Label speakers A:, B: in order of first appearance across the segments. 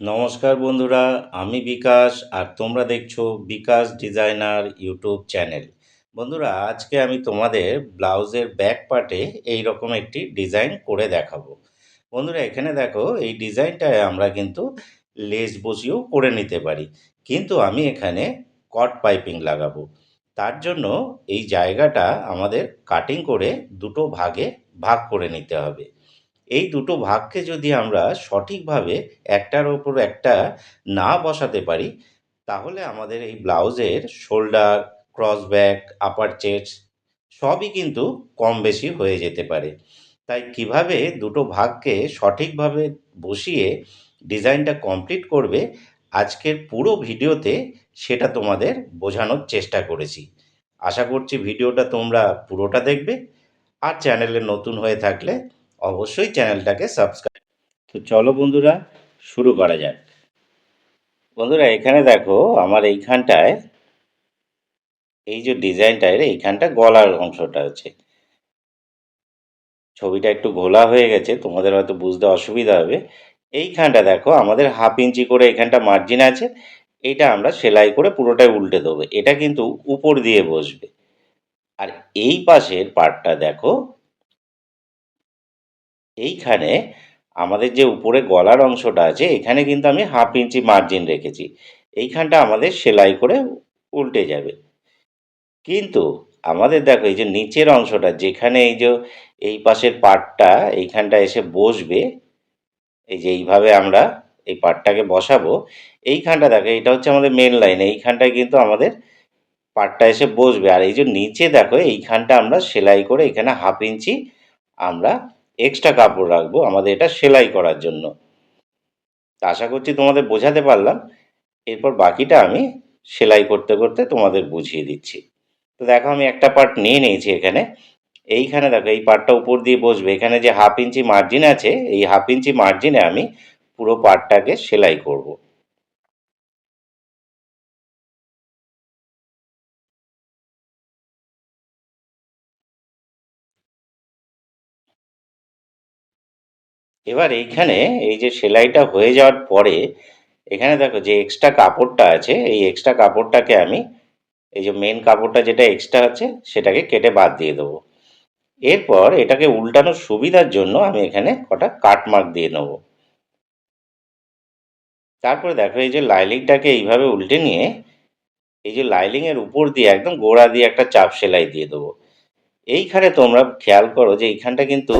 A: নমস্কার বন্ধুরা, আমি বিকাশ আর তোমরা দেখছ বিকাশ ডিজাইনার ইউটিউব চ্যানেল। বন্ধুরা, আজকে আমি তোমাদের ব্লাউজের ব্যাক পার্টে এই রকম একটি ডিজাইন করে দেখাবো। বন্ধুরা, এখানে দেখো, এই ডিজাইনটায় আমরা কিন্তু লেস বসিয়েও করে নিতে পারি। কিন্তু আমি এখানে কট পাইপিং লাগাবো। তার জন্য এই জায়গাটা আমাদের কাটিং করে দুটো ভাগে ভাগ করে নিতে হবে। এই দুটো ভাগকে যদি আমরা সঠিকভাবে একটার ওপর একটা না বসাতে পারি, তাহলে আমাদের এই ব্লাউজের shoulder cross back upper chest সবই কিন্তু কম বেশি হয়ে যেতে পারে। তাই কীভাবে দুটো ভাগকে সঠিকভাবে বসিয়ে ডিজাইনটা কমপ্লিট করবে, আজকের পুরো ভিডিওতে সেটা তোমাদের বোঝানোর চেষ্টা করেছি। আশা করছি ভিডিওটা তোমরা পুরোটা দেখবে। আর চ্যানেলে নতুন হয়ে থাকলে অবশ্যই চ্যানেলটাকে সাবস্ক্রাইব তো চলো বন্ধুরা, শুরু করা যাক। বন্ধুরা, এখানে দেখো আমার এইখানটায়, এই যে ডিজাইনটা ডিজাইনটায় এইখানটা গলার অংশটা আছে। ছবিটা একটু ঘোলা হয়ে গেছে, তোমাদের হয়তো বুঝতে অসুবিধা হবে। এইখানটা দেখো, আমাদের হাফ ইঞ্চি করে এখানটা মার্জিন আছে। এটা আমরা সেলাই করে পুরোটাই উল্টে দেবো। এটা কিন্তু উপর দিয়ে বসবে। আর এই পাশের পার্টটা দেখো এইখানে আমাদের যে উপরে গলার অংশটা আছে, এখানে কিন্তু আমি হাফ ইঞ্চি মার্জিন রেখেছি। এইখানটা আমাদের সেলাই করে উল্টে যাবে। কিন্তু আমাদের দেখো, এই যে নিচের অংশটা, যেখানে এই যে এই পাশের পাটটা, এইখানটা এসে বসবে, এই যে এইভাবে আমরা এই পাটটাকে বসাবো, এইখানটা দেখো, এটা হচ্ছে আমাদের মেন লাইন এইখানটায় কিন্তু আমাদের পার্টটা এসে বসবে। আর এই যে নিচে দেখো, এইখানটা আমরা সেলাই করে এখানে হাফ ইঞ্চি আমরা এক্সট্রা কাপড় রাখব, আমাদের এটা সেলাই করার জন্য। আশা করছি তোমাদের বোঝাতে পারলাম। এরপর বাকিটা আমি সেলাই করতে করতে তোমাদের বুঝিয়ে দিচ্ছি। তো দেখো আমি একটা পার্ট নিয়ে নিয়েছি এখানে। এইখানে দেখো, এই পার্টটা উপর দিয়ে বসবে। এখানে যে হাফ ইঞ্চি মার্জিন আছে, এই হাফ ইঞ্চি মার্জিনে আমি পুরো পার্টটাকে সেলাই করব। এবার এইখানে এই যে সেলাইটা হয়ে যাওয়ার পরে, এখানে দেখো যে এক্সট্রা কাপড়টা আছে, এই এক্সট্রা কাপড়টাকে আমি, এই যে মেন কাপড়টা যেটা এক্সট্রা আছে, সেটাকে কেটে বাদ দিয়ে দেবো। এরপর এটাকে উল্টানোর সুবিধার জন্য আমি এখানে কটা কাটমার্ক দিয়ে নেব। তারপরে দেখো এই যে লাইলিংটাকে এইভাবে উল্টে নিয়ে, এই যে লাইলিংয়ের উপর দিয়ে একদম গোড়া দিয়ে একটা চাপ সেলাই দিয়ে দেবো। এইখানে তোমরা খেয়াল করো যে এইখানটা কিন্তু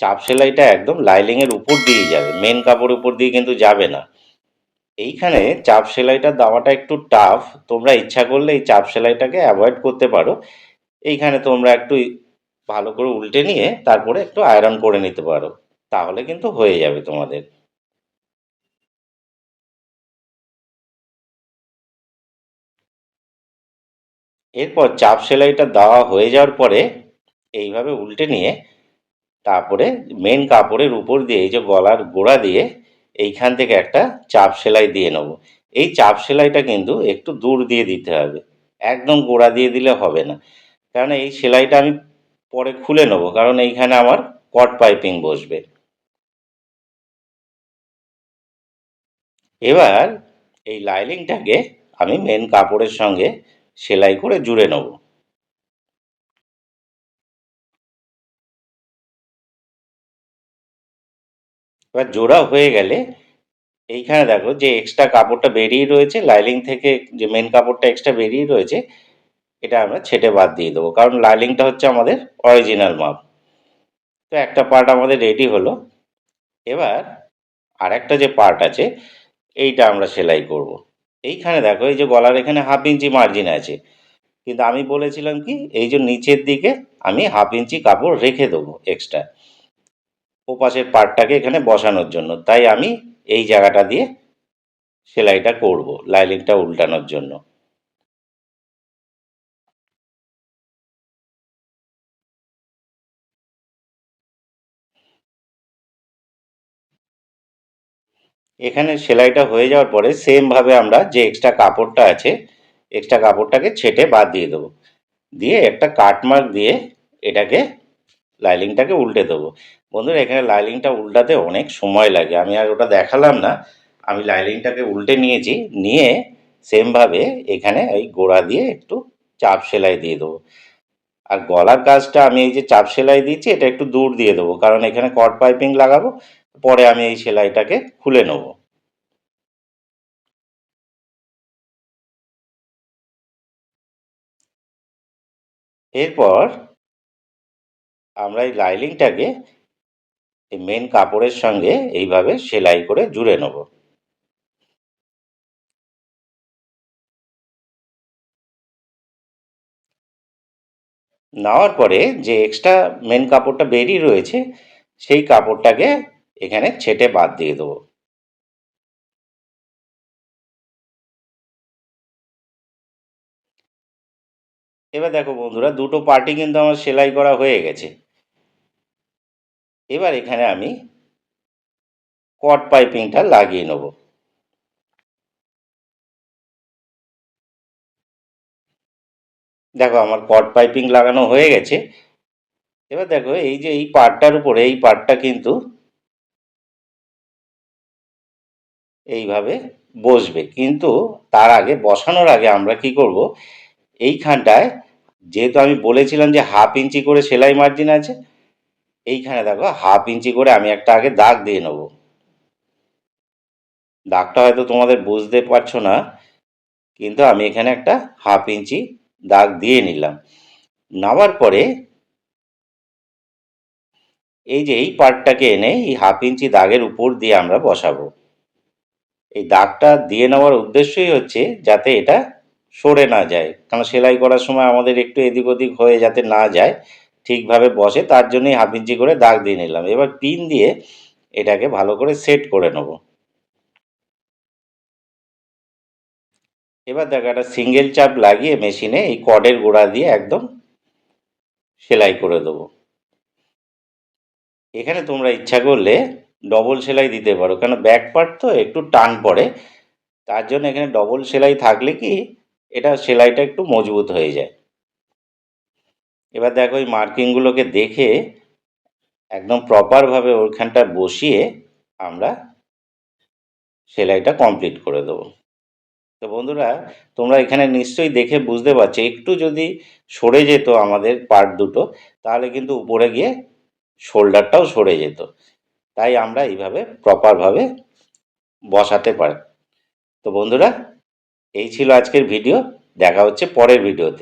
A: চাপ সেলাইটা একদম লাইলিংয়ের উপর দিয়ে যাবে মেন কাপড়ের উপর দিয়ে কিন্তু যাবে না। এইখানে চাপ সেলাইটা দেওয়াটা একটু টাফ তোমরা ইচ্ছা করলে এই চাপ সেলাইটাকে অ্যাভয়েড করতে পারো। এইখানে তোমরা একটু ভালো করে উল্টে নিয়ে তারপরে একটু আয়রন করে নিতে পারো, তাহলে কিন্তু হয়ে যাবে তোমাদের। এরপর চাপ সেলাইটা দেওয়া হয়ে যাওয়ার পরে এইভাবে উল্টে নিয়ে তারপরে মেন কাপড়ের উপর দিয়ে এই যে গলার গোড়া দিয়ে এইখান থেকে একটা চাপ সেলাই দিয়ে নেব। এই চাপ সেলাইটা কিন্তু একটু দূর দিয়ে দিতে হবে। একদম গোড়া দিয়ে দিলে হবে না। কারণ এই সেলাইটা আমি পরে খুলে নেব, কারণ এইখানে আমার কট পাইপিং বসবে। এবার এই লাইলিংটাকে আমি মেন কাপড়ের সঙ্গে সেলাই করে জুড়ে নেব। এবার জোড়া হয়ে গেলে এইখানে দেখো যে এক্সট্রা কাপড়টা বেরিয়ে রয়েছে লাইলিং থেকে যে মেন কাপড়টা এক্সট্রা বেরিয়ে রয়েছে, এটা আমরা ছেটে বাদ দিয়ে দেবো। কারণ লাইলিংটা হচ্ছে আমাদের অরিজিনাল মাপ তো একটা পার্ট আমাদের রেডি হলো। এবার আর একটা যে পার্ট আছে, এইটা আমরা সেলাই করব। এইখানে দেখো, এই যে গলার এখানে হাফ ইঞ্চি মার্জিন আছে। কিন্তু আমি বলেছিলাম কি, এই যে নিচের দিকে আমি হাফ ইঞ্চি কাপড় রেখে দেবো এক্সট্রা ও পাশের পার্টটাকে এখানে বসানোর জন্য। তাই আমি এই জায়গাটা দিয়ে সেলাইটা করব লাইলিংটা উল্টানোর জন্য। এখানে সেলাইটা হয়ে যাওয়ার পরে সেমভাবে আমরা যে এক্সট্রা কাপড়টা আছে এক্সট্রা কাপড়টাকে ছেটে বাদ দিয়ে দেবো। দিয়ে একটা কাটমার্ক দিয়ে এটাকে লাইলিংটাকে উল্টে দেবো। বন্ধুরা, এখানে লাইলিংটা উল্টাতে অনেক সময় লাগে। আমি আর ওটা দেখালাম না। আমি লাইলিংটাকে উল্টে নিয়েছি। নিয়ে সেমভাবে এখানে ওই গোড়া দিয়ে একটু চাপ সেলাই দিয়ে দেবো। আর গলার কাজটা আমি এই যে চাপ সেলাই দিচ্ছি, এটা একটু দূর দিয়ে দেবো। কারণ এখানে কট পাইপিং লাগাবো, পরে আমি এই সেলাইটাকে খুলে নেব। এরপর আমরা এই লাইলিংটাকে এই মেন কাপড়ের সঙ্গে এইভাবে সেলাই করে জুড়ে নেব। নেওয়ার পরে যে এক্সট্রা মেন কাপড়টা বেরিয়ে রয়েছে, সেই কাপড়টাকে এখানে ছেটে বাদ দিয়ে দেবো। এবার দেখো বন্ধুরা, দুটো পার্টি কিন্তু আমার সেলাই করা হয়ে গেছে। এবার এখানে আমি কট পাইপিংটা লাগিয়ে নেব। দেখো আমার কট পাইপিং লাগানো হয়ে গেছে। এবার দেখো এই যে এই পার্টটার উপরে, এই পার্টটা কিন্তু এইভাবে বসবে। কিন্তু তার আগে, বসানোর আগে আমরা কি করব? এইখানটায় যেহেতু আমি বলেছিলাম যে হাফ ইঞ্চি করে সেলাই মার্জিন আছে এইখানে দেখো, হাফ ইঞ্চি করে আমি একটা আগে দাগ দিয়ে নেব। দাগটা হয়তো তোমাদের বুঝতে পারছ না, কিন্তু আমি এখানে একটা হাফ ইঞ্চি দাগ দিয়ে নিলাম। নেওয়ার পরে এই যে এই পার্টটাকে এনে এই হাফ ইঞ্চি দাগের উপর দিয়ে আমরা বসাবো। এই দাগটা দিয়ে নেওয়ার উদ্দেশ্যই হচ্ছে যাতে এটা সরে না যায় কারণ সেলাই করার সময় আমাদের একটু এদিক ওদিক হয়ে যাতে না যায়। ঠিকভাবে বসে, তার জন্যই হাফ ইঞ্চি করে দাগ দিয়ে নিলাম। এবার পিন দিয়ে এটাকে ভালো করে সেট করে নেব। এবার দেখো, একটা সিঙ্গেল চাপ লাগিয়ে মেশিনে এই কডের গোড়া দিয়ে একদম সেলাই করে দেবো। এখানে তোমরা ইচ্ছা করলে ডবল সেলাই দিতে পারো, কেন ব্যাক পার্ট তো একটু টান পড়ে, তার জন্য এখানে ডবল সেলাই থাকলে কি এটা সেলাইটা একটু মজবুত হয়ে যায়। এবার দেখো ওই মার্কিংগুলোকে দেখে একদম প্রপারভাবে ওইখানটা বসিয়ে আমরা সেলাইটা কমপ্লিট করে দেবো। তো বন্ধুরা, তোমরা এখানে নিশ্চয়ই দেখে বুঝতে পারছ, একটু যদি সরে যেত আমাদের পার্ট দুটো, তাহলে কিন্তু উপরে গিয়ে শোল্ডারটাও সরে যেত। তাই আমরা এইভাবে প্রপারভাবে বসাতে পারি, তো বন্ধুরা, এই ছিল আজকের ভিডিও দেখা হচ্ছে পরের ভিডিওতে